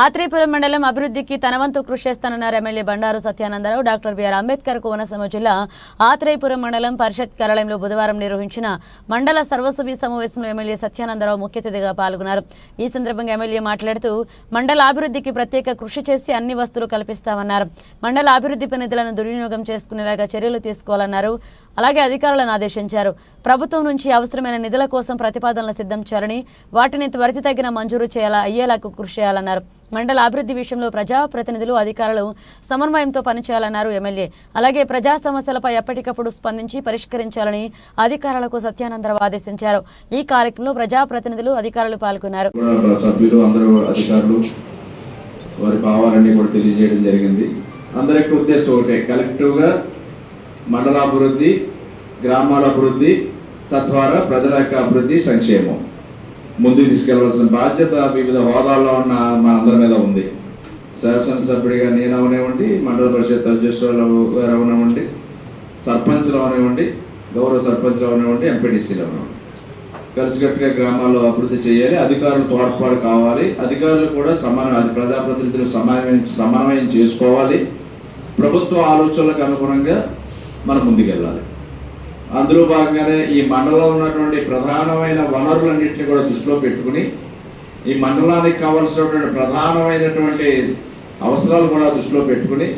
ఆత్రేయపురం మండలం అభివృద్ధికి తనవంతు కృషి చేస్తానన్నారు MLA Bandaru Satyanandarao doctor B R Ambedkar Konaseema జిల్లా ఆత్రేయపురం మండలం పరిషత్ కార్యాలయంలో బుధవారం నిర్వహించిన మండల సర్వసభ్య సమావేశంలో ఎమ్మెల్యే సత్యానందరావు ముఖ్య అతిథిగా పాల్గొన్నారు. ఈ సందర్భంగా ఎమ్మెల్యే మాట్లాడుతూ మండల అభివృద్ధికి ప్రత్యేక కృషి చేసి అన్ని వస్తువులు కల్పిస్తామన్నారు. మండల అభివృద్ధిపై నిధులను దుర్వినియోగం చేసుకునేలాగా చర్యలు తీసుకోవాలన్నారు. అలాగే అధికారులను ఆదేశించారు. ప్రభుత్వం నుంచి అవసరమైన నిధుల కోసం ప్రతిపాదనలు సిద్ధం చేయాలని వాటిని త్వరిత తగిన మంజూరు చేయాలా అయ్యేలాగా కృషి చేయాలన్నారు. మండల అభివృద్ధి విషయంలో ప్రజాప్రతినిధులు అధికారులు సమన్వయంతో పనిచేయాలన్నారు ఎమ్మెల్యే. అలాగే ప్రజా సమస్యలపై ఎప్పటికప్పుడు స్పందించి పరిష్కరించాలని అధికారులకు సత్యానందరావు ఆదేశించారు. ఈ కార్యక్రమంలో ప్రజాప్రతినిధులు అధికారులు పాల్గొన్నారు. వారి భావాలన్నీ కూడా తెలియజేయడం జరిగింది. ఉద్దేశం ఒకటే కలెక్టివ్గా గ్రామాల అభివృద్ధి తద్వారా ప్రజల యొక్క అభివృద్ధి సంక్షేమం. ముందుకు తీసుకెళ్ళవలసిన బాధ్యత వివిధ హోదాల్లో ఉన్న మనందరి మీద ఉంది. శాసనసభ్యుడిగా నేను అవనివ్వండి మండల పరిషత్ అధ్యక్షులు గారు అవనివ్వండి సర్పంచ్లు అవనివ్వండి గౌరవ సర్పంచ్లు అవనివ్వండి ఎంపీటీసీలు అవనివ్వండి. కలిసికట్టుగా గ్రామాల్లో అభివృద్ధి చేయాలి అధికారులు తోడ్పాటు కావాలి అధికారులు కూడా సమాన ప్రజాప్రతినిధులు సమన్వయం సమన్వయం చేసుకోవాలి. ప్రభుత్వ ఆలోచనలకు అనుగుణంగా మనం ముందుకెళ్ళాలి. అందులో భాగంగానే ఈ మండలంలో ఉన్నటువంటి ప్రధానమైన వనరులన్నింటినీ కూడా దృష్టిలో పెట్టుకుని ఈ మండలానికి కావాల్సినటువంటి ప్రధానమైనటువంటి అవసరాలు కూడా దృష్టిలో పెట్టుకుని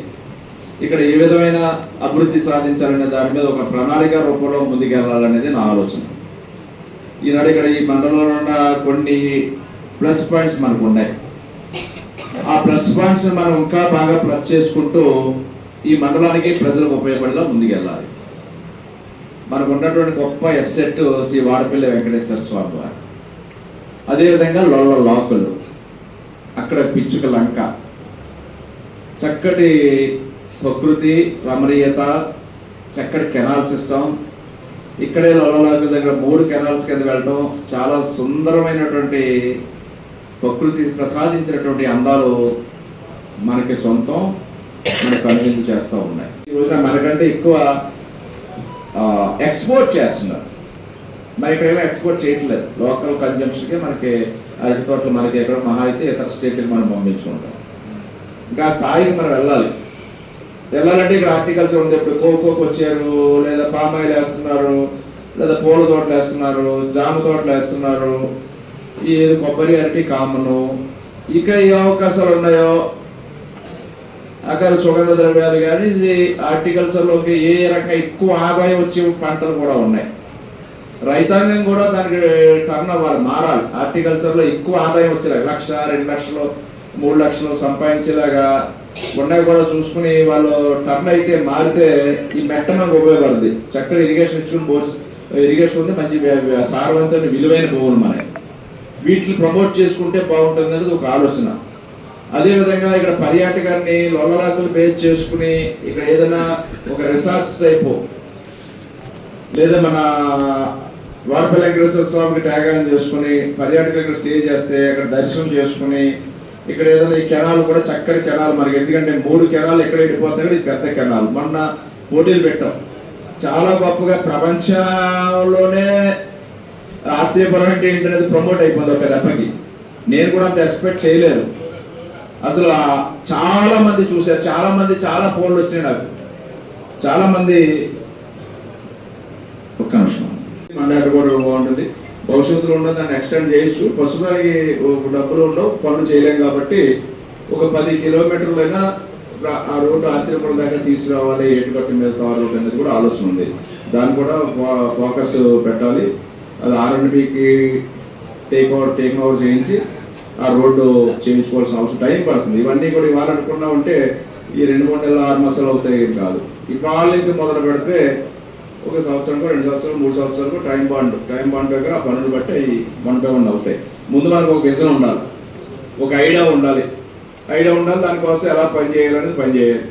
ఇక్కడ ఏ విధమైన అభివృద్ధి సాధించాలనే దాని మీద ఒక ప్రణాళిక రూపంలో ముందుకెళ్ళాలనేది నా ఆలోచన. ఈనాడు ఇక్కడ ఈ మండలంలో ఉన్న కొన్ని ప్లస్ పాయింట్స్ మనకు ఉన్నాయి ఆ ప్లస్ పాయింట్స్ మనం ఇంకా బాగా ప్లస్ చేసుకుంటూ ఈ మండలానికి ప్రజలకు ఉపయోగపడేలా ముందుకెళ్ళాలి. మనకు ఉన్నటువంటి గొప్ప ఎస్సెట్ శ్రీ వాడపల్లి వెంకటేశ్వర స్వామి వారు. అదేవిధంగా లొల్ల లోకలు అక్కడ పిచ్చుక లంక. చక్కటి ప్రకృతి రమణీయత చక్కటి కెనాల్ సిస్టమ్ ఇక్కడే లొల్లలాగు దగ్గర మూడు కెనాల్స్ కింద వెళ్ళడం చాలా సుందరమైనటువంటి ప్రకృతి ప్రసాదించినటువంటి అందాలు మనకి సొంతం మనకు కనువిందు చేస్తూ ఉన్నాయి. ఈ రోజున మనకంటే ఎక్కువ ఎక్స్పోర్ట్ చేస్తున్నారు. మరి ఇక్కడేమో ఎక్స్పోర్ట్ చేయట్లేదు. లోకల్ కన్జంప్షన్కే మనకి అరటి తోటలు మనకి ఎక్కడ మహా అయితే ఇతర స్టేట్లకు మనం పంపించుకుంటాం. ఇంకా స్థాయికి మనం వెళ్ళాలి. వెళ్ళాలంటే ఇక్కడ హార్టికల్చర్ ఉంది ఇప్పుడు కోకోకి వచ్చారు లేదా పామాయిల్ వేస్తున్నారు లేదా పూల తోటలు వేస్తున్నారు జామ తోటలు వేస్తున్నారు ఈ కొబ్బరి అరటి కామను ఇక ఏ అవకాశాలు ఉన్నాయో అక్కడ సుగంధ ద్రవ్యాలు కానీ హార్టికల్చర్లోకి ఏ రకంగా ఎక్కువ ఆదాయం వచ్చే పంటలు కూడా ఉన్నాయి. రైతాంగం కూడా దానికి టర్న్ అవ్వాలి మారాలి. హార్టికల్చర్లో ఎక్కువ ఆదాయం వచ్చేలాగా లక్ష రెండు లక్షలు మూడు లక్షలు సంపాదించేలాగా ఉన్నాయి కూడా చూసుకుని వాళ్ళు టర్న్ అయితే మారితే ఈ మెట్ట మనకు ఉపయోగపడుతుంది చక్కగా ఇరిగేషన్ ఇచ్చుకుని బోర్స్ ఇరిగేషన్ ఉంది మంచి సారవంతమైన విలువైన భూములు మనకి వీటిని ప్రమోట్ చేసుకుంటే బాగుంటుంది అనేది ఒక ఆలోచన. అదే విధంగా ఇక్కడ పర్యాటకాన్ని లోలలాకులు బేస్ చేసుకుని ఇక్కడ ఏదైనా ఒక రిసార్ట్స్ టైపు లేదా మన వాడపల్లి స్వామికి ట్యాగాన్ చేసుకుని పర్యాటకులు ఇక్కడ స్టే చేస్తే అక్కడ దర్శనం చేసుకుని ఇక్కడ ఏదైనా ఈ కెనాల్ కూడా చక్కటి కెనాల్ మనకి. ఎందుకంటే మూడు కెనాల్ ఎక్కడ వెళ్ళిపోతాయి ఇది పెద్ద కెనాల్. మొన్న పోటీలు పెట్టాం. చాలా గొప్పగా ప్రపంచంలోనే ఆత్మీయపరం అంటే ఏంటనేది ప్రమోట్ అయిపోయింది ఒక దెబ్బకి. నేను కూడా అంత ఎక్స్పెక్ట్ చేయలేదు. అసలు చాలా మంది చూశారు చాలా మంది చాలా ఫోన్లు వచ్చినాయి నాకు. చాలా మంది ఒక్క నిమిషం. మండలి కూడా బాగుంటుంది. భవిష్యత్తులో ఉండదు దాన్ని ఎక్స్టెండ్ చేయొచ్చు. ప్రస్తుతానికి ఒక డబ్బులు ఉండవు పనులు చేయలేం కాబట్టి ఒక పది కిలోమీటర్లైనా ఆ రోడ్డు ఆత్రిపురం దాకా తీసుకురావాలి ఏటుకట్టు మీద తార్ రోడ్డు అనేది కూడా ఆలోచన ఉంది. దాన్ని కూడా ఫోకస్ పెట్టాలి. అది ఆర్ఎండ్బికి టేక్ ఓవర్ టేక్ ఓవర్ చేయించి ఆ రోడ్డు చేయించుకోవాల్సిన అవసరం టైం పడుతుంది. ఇవన్నీ కూడా ఇవ్వాలనుకున్నా ఉంటే ఈ రెండు మూడు నెలలు ఆరు మాసాలు అవుతాయి ఏం కాదు. ఇవాళ నుంచి మొదలు పెడితే ఒక సంవత్సరానికి రెండు సంవత్సరాలు మూడు సంవత్సరాలకు టైం బాండ్ టైం బాండ్ దగ్గర ఆ పనులు బట్టి అవి వన్ బై వన్ అవుతాయి. ముందు మనకు ఒక విజన్ ఉండాలి. ఒక ఐడియా ఉండాలి. ఐడియా ఉండాలి దానికోసం ఎలా పని చేయాలనేది పని చేయాలి.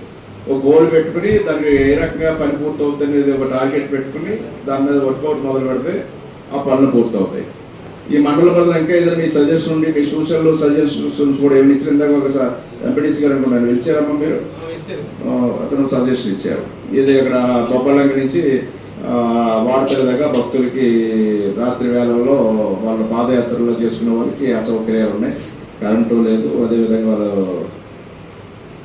ఒక గోల్ పెట్టుకుని దానికి ఏ రకంగా పని పూర్తవుతుంది ఒక టార్గెట్ పెట్టుకుని దాని మీద వర్కౌట్ మొదలు పెడితే ఆ పనులు పూర్తవుతాయి. ఈ మండల ప్రజలు ఇంకా ఏదైనా మీ సజెషన్ ఉండి మీ సూచనలు సజెషన్స్ కూడా ఏమి ఇచ్చిన ఇందాక ఒక ఎంపీటీసీ గారు అనుకున్నాను. పిలిచారమ్మా మీరు? అతను సజెషన్ ఇచ్చారు. ఇది ఇక్కడ బొబ్బలంక నుంచి ఆ, వాడపల్లి దగ్గర భక్తులకి రాత్రి వేళల్లో వాళ్ళ పాదయాత్రలో చేసుకునే వాళ్ళకి అసౌకర్యాలు ఉన్నాయి. కరెంటు లేదు. అదేవిధంగా వాళ్ళు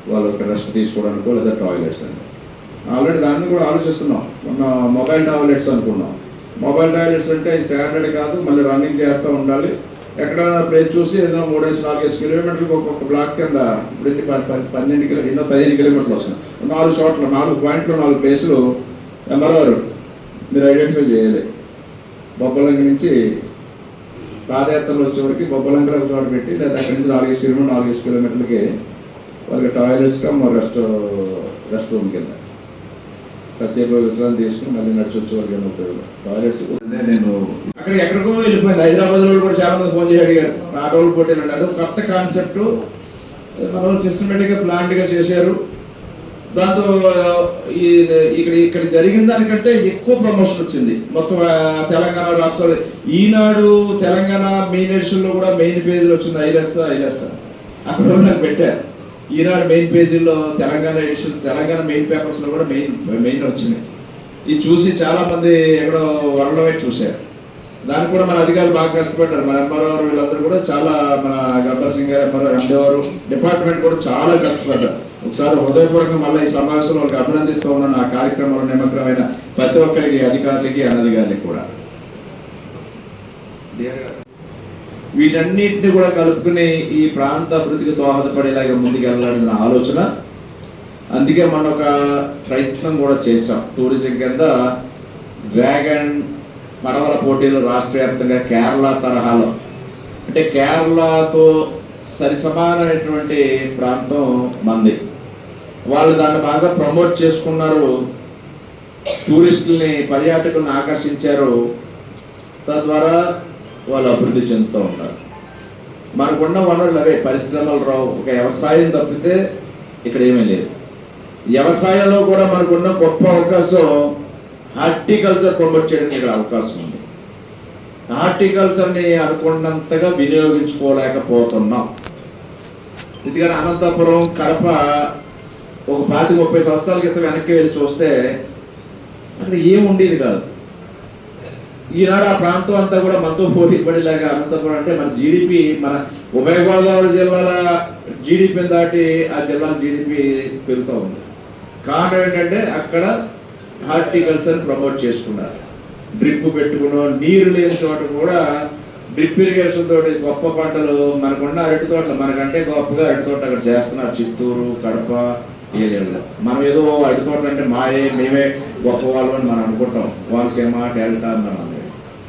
వాళ్ళు రెస్ట్ తీసుకోవడానికో లేదా టాయిలెట్స్ అండి ఆల్రెడీ దాన్ని కూడా ఆలోచిస్తున్నాం. మొన్న మొబైల్ టాయిలెట్స్ అనుకున్నాం. మొబైల్ టాయిలెట్స్ అంటే స్టాండర్డ్ కాదు మళ్ళీ రన్నింగ్ చేస్తూ ఉండాలి. ఎక్కడ ప్లేస్ చూసి ఏదైనా మూడేసి నాలుగేసి కిలోమీటర్లకు ఒక్కొక్క బ్లాక్ కింద ఇప్పుడు పన్నెండు కిలో ఎన్నో పదిహేను కిలోమీటర్లు వస్తున్నాయి నాలుగు చోట్ల నాలుగు పాయింట్లు నాలుగు ప్లేసులు. ఎంఆర్ఆర్ మీరు ఐడెంటిఫై చేయాలి. బొబ్బలంగి నుంచి పాదయాత్రలు వచ్చేవరకు బొబ్బలంకలు ఒక చోట పెట్టి లేదా అక్కడి నుంచి నాలుగేసి కిలోమీటర్ నాలుగేసి కిలోమీటర్లకి వాళ్ళకి toilets come rest rest room కింద. కాసేపు విశ్రాంతి తీసుకుని మళ్ళీ నడిచి వచ్చే వాళ్ళకి ఏమో ఉపయోగం టాయిలెట్స్ నేను అక్కడ ఎక్కడికో వెళ్ళిపోయింది. హైదరాబాద్లో కూడా చాలా మంది ఫోన్ చేసి అడిగారు ఆటోలు పోటీలు అంటే కొత్త కాన్సెప్ట్ మన సిస్టమేటిక్గా ప్లాంట్గా చేశారు. దాంతో ఈ ఇక్కడ ఇక్కడ జరిగిన దానికంటే ఎక్కువ ప్రమోషన్ వచ్చింది. మొత్తం తెలంగాణ రాష్ట్రాలు. ఈనాడు తెలంగాణ మెయిన్ ఎడిషన్లో కూడా మెయిన్ పేజీలో వచ్చింది ఐలెస్ ఐలెస్ అక్కడ కూడా నాకు పెట్టారు. ఈనాడు మెయిన్ పేజీలో తెలంగాణ ఎడిషన్స్ తెలంగాణ మెయిన్ పేపర్స్లో కూడా మెయిన్ మెయిన్ వచ్చినాయి. ఇది చూసి చాలామంది ఎక్కడో వరల్డ్ వైడ్ చూశారు. దానికి కూడా మన అధికారులు బాగా కష్టపడ్డారు. మన ఎంఆర్ఓ వీళ్ళందరూ కూడా చాలా మన గబ్బర్ సింగ్ గారు ఎంఆర్ఓ ఎండేవారు డిపార్ట్మెంట్ కూడా చాలా కష్టపడ్డారు. ఒకసారి హృదయపూర్వకంగా మళ్ళీ ఈ సమావేశంలో వాళ్ళకి అభినందిస్తూ ఉన్నాను. ఆ కార్యక్రమంలో నిమగ్నమైన ప్రతి ఒక్కరికి అధికారులకి అనధికారులకి కూడా. వీటన్నిటిని కూడా కలుపుకుని ఈ ప్రాంత అభివృద్ధికి దోహదపడేలాగా ముందుకెళ్ళాలని నా ఆలోచన. అందుకే మనం ఒక ప్రయత్నం కూడా చేసాం టూరిజం కింద డ్రాగన్ పడవల పోటీలు రాష్ట్ర వ్యాప్తంగా కేరళ తరహాలో. అంటే కేరళతో సరి సమానమైనటువంటి ప్రాంతం మంది. వాళ్ళు దాన్ని బాగా ప్రమోట్ చేసుకున్నారు. టూరిస్టుల్ని పర్యాటకులను ఆకర్షించారు. తద్వారా వాళ్ళు అభివృద్ధి చెందుతూ ఉన్నారు. మనకున్న వనరులు అవే పరిశ్రమలు రావు. ఒక వ్యవసాయం తప్పితే ఇక్కడ ఏమీ లేదు. వ్యవసాయంలో కూడా మనకున్న గొప్ప అవకాశం హార్టికల్చర్ ప్రమోట్ చేయడానికి ఇక్కడ అవకాశం ఉంది. హార్టికల్చర్ని అనుకున్నంతగా వినియోగించుకోలేకపోతున్నాం. ఎందుకని అనంతపురం కడప ఒక పాతి ముప్పై సంవత్సరాల క్రితం వెనక్కి వెళ్ళి చూస్తే అక్కడ ఏం ఉండేది కాదు. ఈనాడు ఆ ప్రాంతం అంతా కూడా మనతో పోటీ పడేలాగా అనంతపురం అంటే మన జీడిపి మన ఉభయ గోదావరి జిల్లాల జీడిపిని దాటి ఆ జిల్లాల జీడిపి పెరుగుతూ ఉంది. కారణం ఏంటంటే అక్కడ హార్టికల్చర్ ప్రమోట్ చేసుకున్నారు. డ్రిప్ పెట్టుకున్నాం నీరు లేని చోట కూడా డ్రిప్ ఇరిగేషన్ తోటి గొప్ప పంటలు మనకున్న అరటి తోటలు మనకంటే గొప్పగా అరటి తోట అక్కడ చేస్తున్నారు చిత్తూరు కడప ఏరియాలో. మనం ఏదో అరటి తోటలు అంటే మాయే మేమే గొప్ప వాళ్ళు అని మనం అనుకుంటాం. కోనసీమ డెల్టా అని మనం